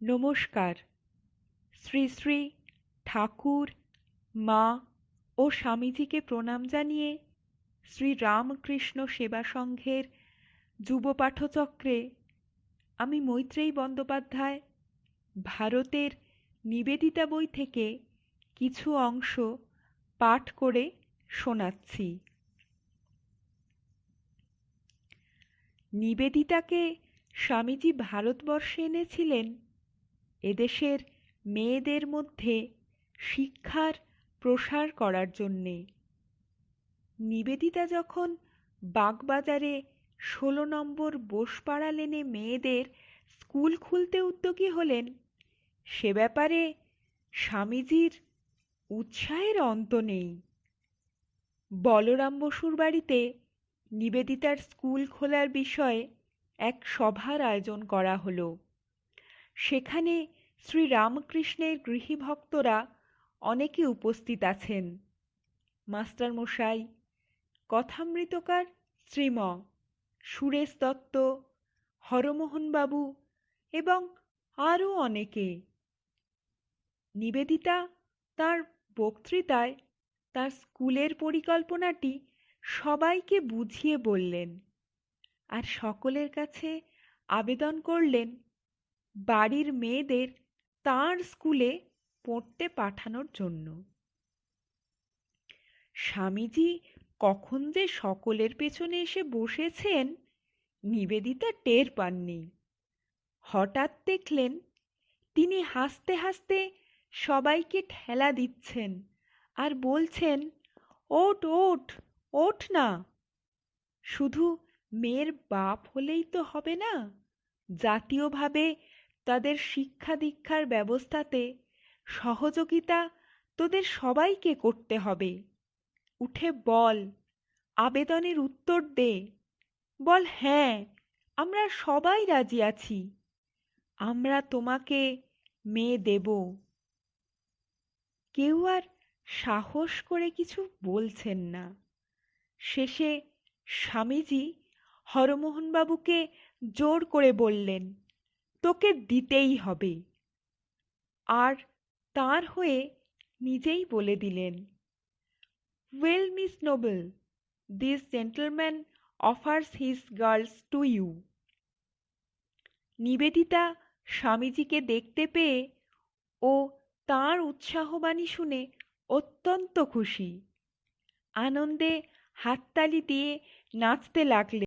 নমস্কার। শ্রী শ্রী ঠাকুর, মা ও স্বামীজিকে প্রণাম জানিয়ে শ্রী রামকৃষ্ণ সেবা সংঘের যুব পাঠচক্রে আমি মৈত্রেয়ী বন্দ্যোপাধ্যায় ভারতের নিবেদিতা বই থেকে কিছু অংশ পাঠ করে শোনাচ্ছি। নিবেদিতাকে স্বামীজি ভারতবর্ষে এনেছিলেন এদেশের মেয়েদের মধ্যে শিক্ষার প্রসার করার জন্যে। নিবেদিতা যখন বাগবাজারে ষোলো নম্বর বোসপাড়া লেনে মেয়েদের স্কুল খুলতে উদ্যোগী হলেন, সে ব্যাপারে স্বামীজির উৎসাহের অন্ত নেই। বলরাম বসুর বাড়িতে নিবেদিতার স্কুল খোলার বিষয়ে এক সভার আয়োজন করা হলো। সেখানে শ্রী রামকৃষ্ণের গৃহী ভক্তরা অনেকে উপস্থিত আছেন। মাস্টার মশাই কথামৃতকার শ্রীম সুরেশ দত্ত, হরমোহনবাবু এবং আরও অনেকে। নিবেদিতা তার বক্তৃতায় তার স্কুলের পরিকল্পনাটি সবাইকে বুঝিয়ে বললেন আর সকলের কাছে আবেদন করলেন বাড়ির মেয়েদের তার স্কুলে পড়তে পাঠানোর জন্য। স্বামীজি কখন যে সকলের পেছনে এসে বসেছেন, নিবেদিতা টের পাননি। হঠাৎ দেখলেন, তিনি হাসতে হাসতে সবাইকে ঠেলা দিচ্ছেন আর বলছেন ওট ওঠ ওঠ না। শুধু মেয়ের বাপ হলেই তো হবে না। জাতীয়ভাবে তাদের শিক্ষা দীক্ষার ব্যবস্থাতে সহযোগিতা তোদের সবাইকে করতে হবে। উঠে বল, আবেদনের উত্তর দে। বল হ্যাঁ আমরা সবাই রাজি আছি। আমরা তোমাকে মেয়ে দেব। কেউ আর সাহস করে কিছু বলছেন না। শেষে স্বামীজি হরমোহনবাবুকে জোর করে বললেন তোকে দিতেই হবে। আর তার হয়ে নিজেই বলে দিলেন well miss Noble this gentleman offers his girls to you Nivedita স্বামীজিকে দেখতে পেয়ে ও তাঁর উৎসাহবাণী শুনে অত্যন্ত খুশি। আনন্দে হাততালি দিয়ে নাচতে লাগলেন।